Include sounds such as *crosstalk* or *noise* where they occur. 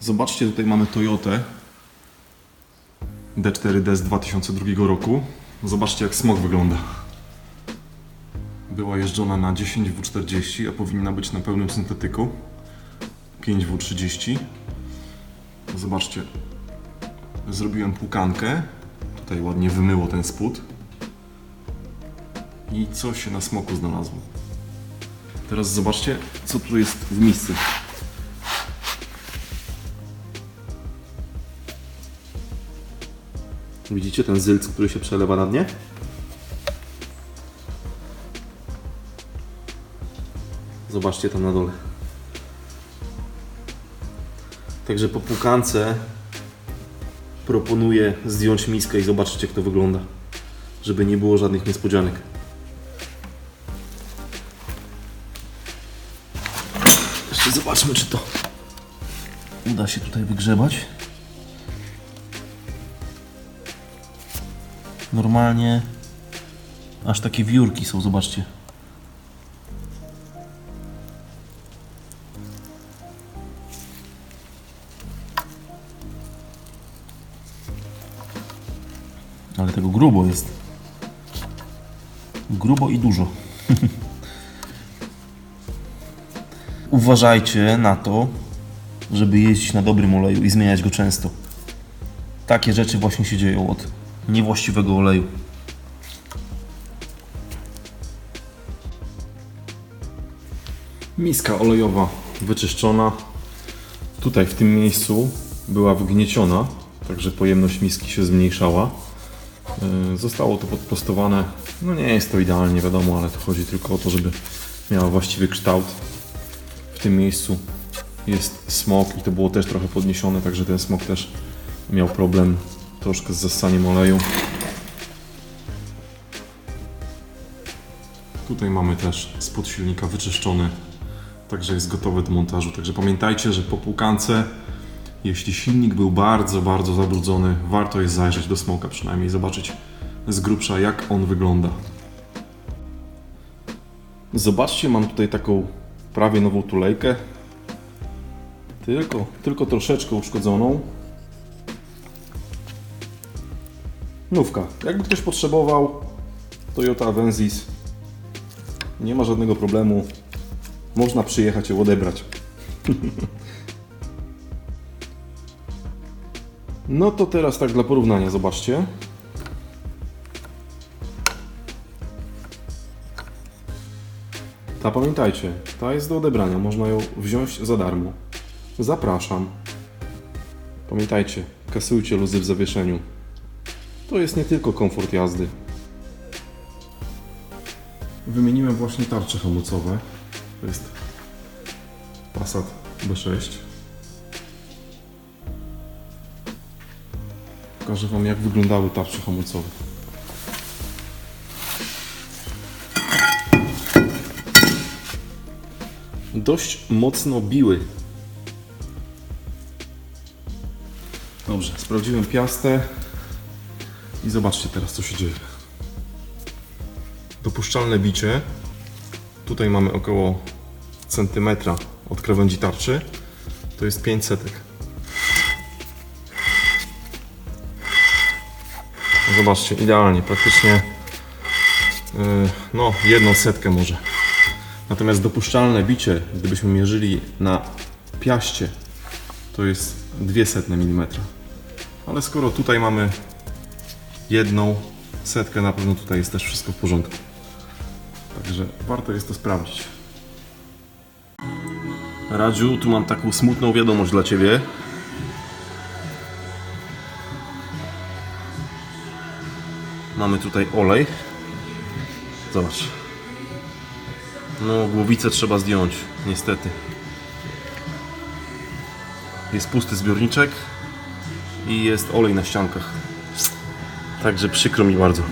Zobaczcie, tutaj mamy Toyotę D4D z 2002 roku. Zobaczcie, jak smog wygląda. Była jeżdżona na 10W40, a powinna być na pełnym syntetyku 5W30. Zobaczcie, zrobiłem płukankę. Tutaj ładnie wymyło ten spód. I co się na smoku znalazło. Teraz zobaczcie, co tu jest w misce. Widzicie ten zylc, który się przelewa na dnie? Zobaczcie tam na dole. Także po pukance proponuję zdjąć miskę i zobaczcie jak to wygląda. Żeby nie było żadnych niespodzianek. Jeszcze zobaczmy czy to uda się tutaj wygrzebać. Normalnie aż takie wiórki są, zobaczcie. Ale tego grubo jest. Grubo i dużo. *laughs* Uważajcie na to, żeby jeździć na dobrym oleju i zmieniać go często. Takie rzeczy właśnie się dzieją od niewłaściwego oleju. Miska olejowa wyczyszczona. Tutaj w tym miejscu była wgnieciona, także pojemność miski się zmniejszała. Yy, Zostało to podprostowane. No nie jest to idealnie, wiadomo, ale to chodzi tylko o to, żeby miała właściwy kształt. W tym miejscu jest smok i to było też trochę podniesione, także ten smok też miał problem troszkę z zassaniem oleju. Tutaj mamy też spod silnika wyczyszczony, także jest gotowy do montażu. Także pamiętajcie, że po płukance, jeśli silnik był bardzo, bardzo zabrudzony, warto jest zajrzeć do smoka przynajmniej, zobaczyć z grubsza jak on wygląda. Zobaczcie, mam tutaj taką prawie nową tulejkę. Tylko, tylko troszeczkę uszkodzoną. Nówka. Jakby ktoś potrzebował, Toyota Avensis nie ma żadnego problemu. Można przyjechać ją odebrać. *laughs* No to teraz tak dla porównania, zobaczcie. Ta pamiętajcie, ta jest do odebrania, można ją wziąć za darmo. Zapraszam. Pamiętajcie, kasujcie luzy w zawieszeniu. To jest nie tylko komfort jazdy. Wymieniłem właśnie tarcze hamulcowe. To jest Passat B6. Pokażę Wam jak wyglądały tarcze hamulcowe. Dość mocno biły. Dobrze, sprawdziłem piastę i zobaczcie teraz co się dzieje dopuszczalne bicie. Tutaj mamy około centymetra od krawędzi tarczy. To jest 5 setek. Zobaczcie, idealnie, praktycznie yy, no jedną setkę może. Natomiast dopuszczalne bicie, gdybyśmy mierzyli na piaście, to jest 200 mm. Ale skoro tutaj mamy jedną setkę, na pewno tutaj jest też wszystko w porządku. Także warto jest to sprawdzić. Radziu, tu mam taką smutną wiadomość dla Ciebie. Mamy tutaj olej. Zobacz. No, głowicę trzeba zdjąć, niestety. Jest pusty zbiorniczek i jest olej na ściankach. Także przykro mi bardzo.